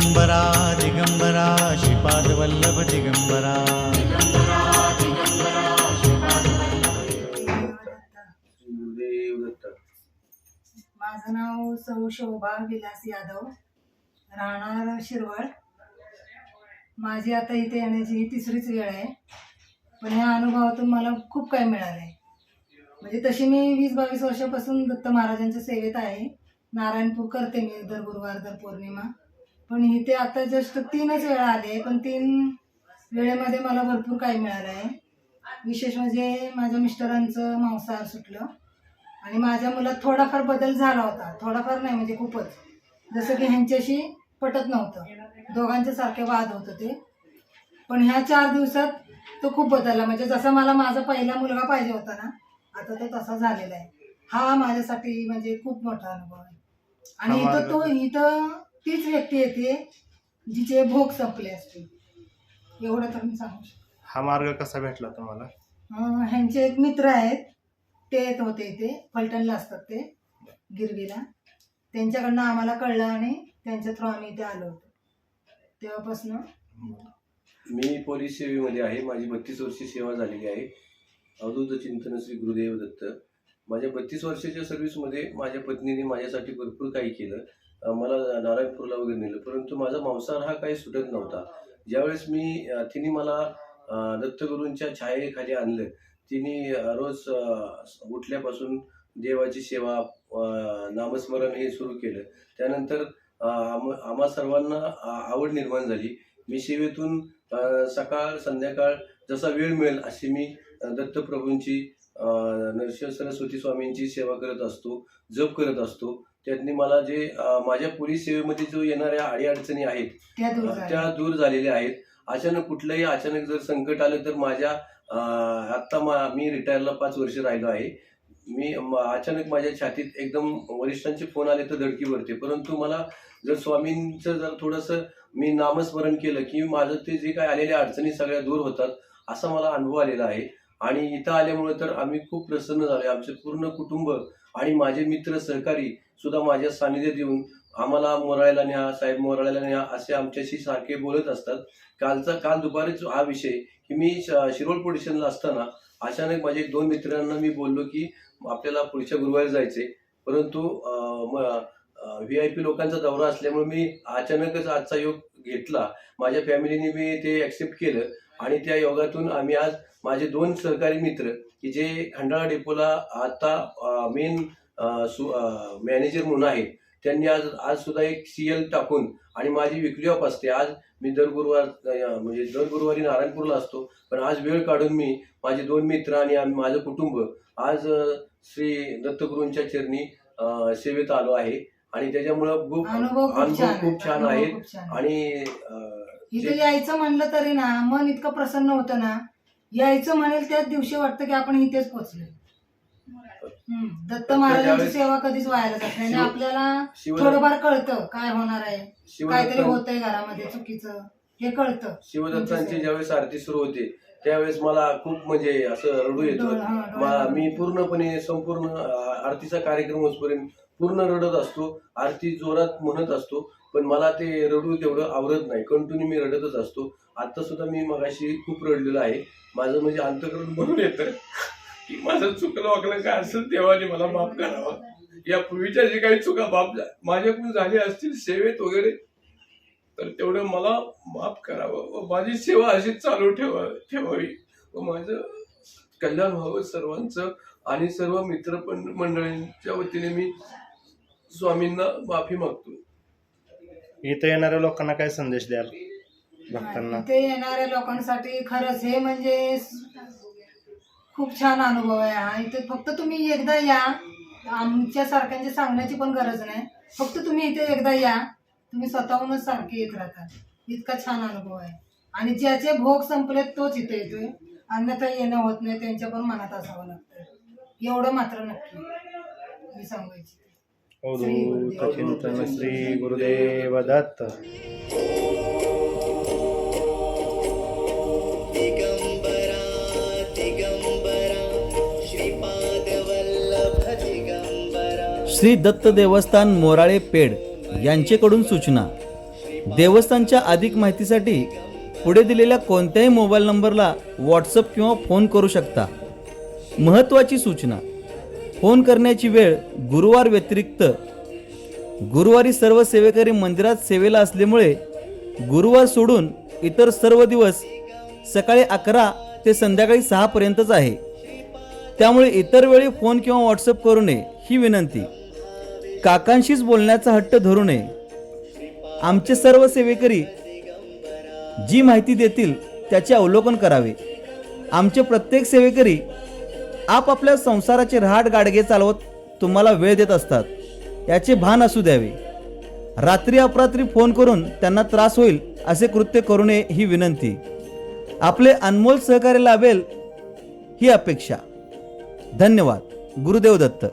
दिगंबरा दिगंबरा श्रीपादवल्लभ दत्त. माझं नाव सौ शोभा विलास यादव. राहणार शिरवळ. माझी आता इथे येण्याची ही तिसरीच वेळ आहे. पण ह्या अनुभवातून मला खूप काही मिळालं आहे म्हणजे तशी मी वीस बावीस वर्षापासून दत्त महाराजांच्या सेवेत आहे. नारायणपूर करते मी दर गुरुवार दर पौर्णिमा. पण इथे आता जस्ट तीनच वेळा आले पण तीन वेळेमध्ये मला भरपूर काही मिळालं आहे विशेष म्हणजे माझ्या मिस्टरांचं मांसाहार सुटलं आणि माझ्या मुलात थोडाफार बदल झाला होता. थोडाफार नाही म्हणजे खूपच. जसं की ह्यांच्याशी पटत नव्हतं. दोघांचे सारखे वाद होत होते. पण ह्या चार दिवसात तो खूप बदलला. म्हणजे जसा मला माझा पहिला मुलगा पाहिजे होता ना आता तो तसा झालेला आहे. हा माझ्यासाठी म्हणजे खूप मोठा अनुभव आहे. आणि इथं तो इथं तीच व्यक्ती येते जिचे भोग संपले असतील. एवढं तर मी सांगू शकते. हा मार्ग कसा भेटला तुम्हाला? अं, ह्यांचे एक मित्र आहेत. ते येत होते इथे. फलटणला असतात ते गिरवीला त्यांच्याकडनं आम्हाला कळलं आणि त्यांच्या थ्रू आम्ही इथे आलो होतो. तेव्हापासून मी पोलीस सेवेमध्ये आहे. माझी बत्तीस वर्षी सेवा झालेली आहे. अवधूत चिंतन श्री गुरुदेव दत्त. माझ्या बत्तीस वर्षाच्या सर्व्हिसमध्ये माझ्या पत्नीने माझ्यासाठी भरपूर काही केलं. मला नारायणपूरला वगैरे नेलं. परंतु माझा मांसाहार हा काही सुटत नव्हता. ज्यावेळेस मी तिने मला दत्तगुरूंच्या छायेखाली आणलं तिने रोज उठल्यापासून देवाची सेवा नामस्मरण हे सुरू केलं. त्यानंतर आम आम्हा सर्वांना आवड निर्माण झाली. मी सेवेतून सकाळ संध्याकाळ जसा वेळ मिळेल अशी मी दत्तप्रभूंची नरसिंह सरस्वती स्वामींची सेवा करत असतो जप करत असतो. त्यातनी मला जे माझ्या पोलीस सेवेमध्ये जो येणाऱ्या अडीअडचणी आहेत त्या दूर झालेल्या आहेत. अचानक कुठलंही अचानक जर संकट आलं तर माझ्या आत्ता मा मी रिटायरला पाच वर्ष राहिलो आहे. मी म- अचानक माझ्या छातीत एकदम वरिष्ठांचे फोन आले तर धडकी भरते परंतु मला जर स्वामींचं जर थोडंसं मी नामस्मरण केलं की माझं ते जे काय आलेल्या अडचणी सगळ्या दूर होतात असा मला अनुभव आलेला आहे. आणि इथं आल्यामुळे तर आम्ही खूप प्रसन्न झालो आमचे पूर्ण कुटुंब आणि माझे मित्र सहकारी सुद्धा माझ्या सानिध्यात येऊन आम्हाला मोराळ्याला न्या साहेब मोराळ्याला न्या असे आमच्याशी सारखे बोलत असतात. कालचा काल दुपारीच हा विषय की मी श- शिरोळ पोलिशनला असताना अचानक माझे दोन मित्रांना मी बोललो की आपल्याला पुढच्या गुरुवारी जायचे परंतु व्ही आय पी लोकांचा दौरा असल्यामुळे मी अचानकच आजचा योग घेतला. माझ्या फॅमिलीने मी ते ऍक्सेप्ट केलं आणि त्या योगातून आम्ही आज माझे दोन सहकारी मित्र की जे खंडाळा डेपोला आता मेन मॅनेजर म्हणून आहेत त्यांनी आज आज सुद्धा एक सीएल टाकून आणि माझी विकली ऑफ असते. आज मी दर गुरुवार म्हणजे दर गुरुवारी नारायणपूरला असतो पण आज वेळ काढून मी माझे दोन मित्र आणि आम्ही माझं कुटुंब आज श्री दत्तगुरूंच्या चरणी सेवेत आलो आहे. आणि त्याच्यामुळं खूप अनुभव खूप अनुभव छान खूप छान अनुभव आहेत. खूप छान आहे. आणि अं, इथे जे- यायचं म्हणलं तरी ना मन इतकं प्रसन्न होतं ना यायचं म्हणेल त्याच दिवशी वाटतं की आपण इथेच पोहोचलो हम्म. दत्त महाराजांची त्यावेळेस- सेवा कधीच व्हायला जात नाही. आणि शिव- आपल्याला शिवदत्त थोडंफार कळतं काय होणार आहे. काहीतरी शिवदत्त होतंय घरामध्ये चुकीचं. हे कळतं. शिवदत्तांची ज्यावेळेस आरती सुरू होते त्यावेळेस मला खूप म्हणजे असं रडू येतं डोळा- हा, मा- पूर्णपणे संपूर्ण अ, आरतीचा कार्यक्रम होईपर्यंत पूर्ण रडत असतो आरती जोरात म्हणत असतो पण मला ते रडू तेवढं आवडत नाही. कंटिन्यू मी रडतच असतो. आता सुद्धा मी मगाशी खूप रडलेलो आहे. माझं म्हणजे अंतकरण म्हणून येतं की माझं चुकलं वागलं काय असेल देवाने मला माफ करावं. या पूर्वीच्या जे काही चुका बाप माझ्याकडून झाल्या असतील सेवेत वगैरे तर तेवढं मला माफ करावं व माझी सेवा अशीच चालू ठेवा ठेवावी. व माझं कल्याण व्हावं सर्वांचं आणि सर्व मित्र पण मंडळींच्या वतीने मी स्वामींना माफी मागतो इथं येणाऱ्या लोकांना काय संदेश द्याल भक्तांना? इथे येणाऱ्या लोकांसाठी खरंच हे म्हणजे खूप छान अनुभव आहे हा. इथे फक्त तुम्ही एकदा या. आमच्या सारख्यांची सांगण्याची पण गरज नाही. फक्त तुम्ही इथे एकदा या. तुम्ही स्वतःहूनच सारखे येत राहता. इतका छान अनुभव आहे. आणि ज्याचे भोग संपलेत तोच इथे येतोय. अन्यथा येणं होत नाही. त्यांच्या पण मनात असावं लागतं. एवढं मात्र नक्की मी सांगू इच्छिते. चिंतन श्री गुरुदेव दत्त। श्री दत्त देवस्थान मोराळे पेड यांचेकडून सूचना. देवस्थानच्या अधिक माहितीसाठी पुढे दिलेल्या कोणत्याही मोबाईल नंबरला व्हॉट्सअप किंवा फोन करू शकता. महत्त्वाची सूचना. फोन करण्याची वेळ गुरुवार व्यतिरिक्त. गुरुवारी सर्व सेवेकरी मंदिरात सेवेला असल्यामुळे गुरुवार सोडून इतर सर्व दिवस सकाळी अकरा ते संध्याकाळी सहापर्यंतच आहे. त्यामुळे इतर वेळी फोन किंवा व्हॉट्सअप करू नये ही विनंती. काकांशीच बोलण्याचा हट्ट धरू नये. आमचे सर्व सेवेकरी जी माहिती देतील त्याचे अवलोकन करावे. आमचे प्रत्येक सेवेकरी आपापल्या संसाराचे रहाट गाडगे चालवत तुम्हाला वेळ देत असतात. याचे भान असू द्यावे. रात्री अपरात्री फोन करून त्यांना त्रास होईल असे कृत्य करू नये ही विनंती. आपले अनमोल सहकार्य लाभेल ही अपेक्षा. धन्यवाद. गुरुदेव दत्त.